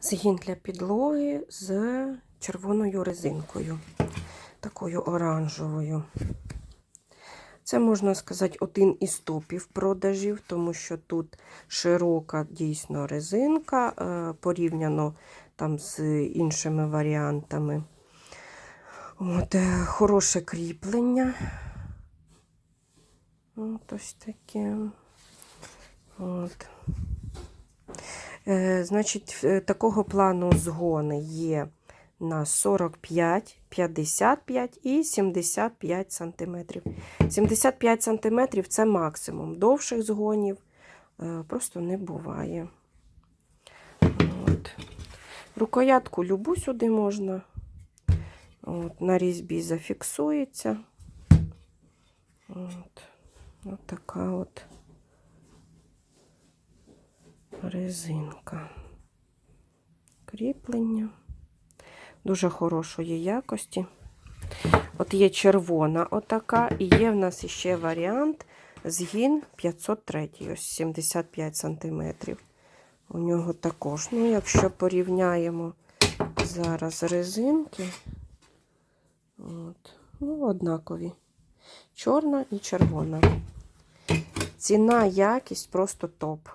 Згін для підлоги з червоною резинкою, такою оранжевою. Це, можна сказати, один із топів продажів, тому що тут широка дійсно резинка, е, порівняно там з іншими варіантами. От, е, хороше кріплення. Ось таке. От. Е, значить, е, такого плану згони є на 45, 55 і 75 см. 75 см це максимум. Довших згонів е, просто не буває. От. Рукоятку любу сюди можна. От, на різьбі зафіксується. От. От така от резинка. Кріплення. Дуже хорошої якості. От є червона отака, і є в нас ще варіант згін 503, ось 75 см. У нього також. Ну, якщо порівняємо зараз резинки, от, ну, однакові. Чорна і червона. Ціна, якість просто топ.